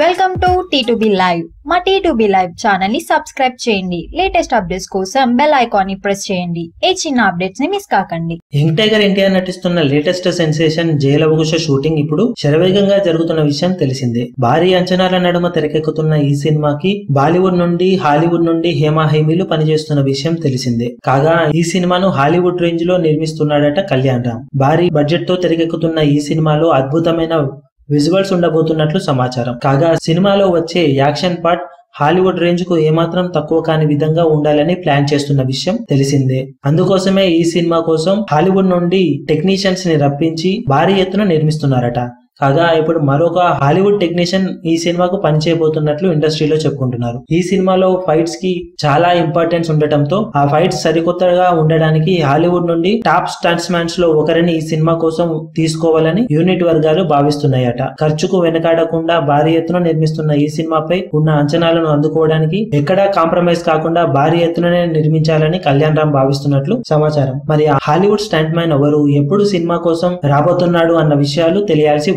Welcome to T live మా T live ఛానల్ని subscribe చేయండి. లేటెస్ట్ అప్డేట్స్ కోసం బెల్ ఐకాన్ని ప్రెస్ చేయండి. ఏ చిన్న అప్డేట్స్ని మిస్ కాకండి. యంగ్ టైగర్ ఎన్టీఆర్ నటిస్తున్న లేటెస్ట్ సెన్సేషన్ జయలవకుశ షూటింగ్ ఇప్పుడు శరవేగంగా జరుగుతున్న విషయం తెలిసిందే. భారీ అంచనాల నడుమ తెరకెక్కుతున్న ఈ సినిమాకి బాలీవుడ్ నుండి హాలీవుడ్ నుండి హేమా హేమీలు పనిచేస్తున్న విషయం తెలిసిందే. కాగా ఈ సినిమాను హాలీవుడ్ రేంజ్లో నిర్మిస్తున్నాడట కళ్యాణ్ రామ్. భారీ బడ్జెట్తో తెరకెక్కుతున్న ఈ సినిమాలో అద్భుతమైన విజువల్స్ ఉండబోతున్నట్లు సమాచారం. కాగా సినిమాలో వచ్చే యాక్షన్ పార్ట్ హాలీవుడ్ రేంజ్కు ఏమాత్రం తక్కువ కాని విధంగా ఉండాలని ప్లాన్ చేస్తున్న విషయం తెలిసిందే. అందుకోసమే ఈ సినిమా కోసం హాలీవుడ్ నుండి టెక్నీషియన్స్ని రప్పించి భారీ ఎత్తున నిర్మిస్తున్నారట. కాగా ఇప్పుడు మరొక హాలీవుడ్ టెక్నీషియన్ ఈ సినిమాకు పనిచేయబోతున్నట్లు ఇండస్ట్రీలో చెప్పుకుంటున్నారు. ఈ సినిమాలో ఫైట్స్కి చాలా ఇంపార్టెన్స్ ఉండటంతో ఆ ఫైట్స్ సరికొత్తగా ఉండడానికి హాలీవుడ్ నుండి టాప్ స్టంట్స్ మ్యాన్స్లో ఒకరిని ఈ సినిమా కోసం తీసుకోవాలని యూనిట్ వర్గాలు భావిస్తున్నాయట. ఖర్చుకు వెనకాడకుండా భారీ ఎత్తున నిర్మిస్తున్న ఈ సినిమాపై ఉన్న అంచనాలను అందుకోవడానికి ఎక్కడా కాంప్రమైజ్ కాకుండా భారీ ఎత్తుననే నిర్మించాలని కళ్యాణ్ రామ్ భావిస్తున్నట్లు సమాచారం. మరి హాలీవుడ్ స్టంట్ మ్యాన్ ఎవరు? ఎప్పుడు సినిమా కోసం రాబోతున్నాడు అన్న విషయాలు తెలియాల్సి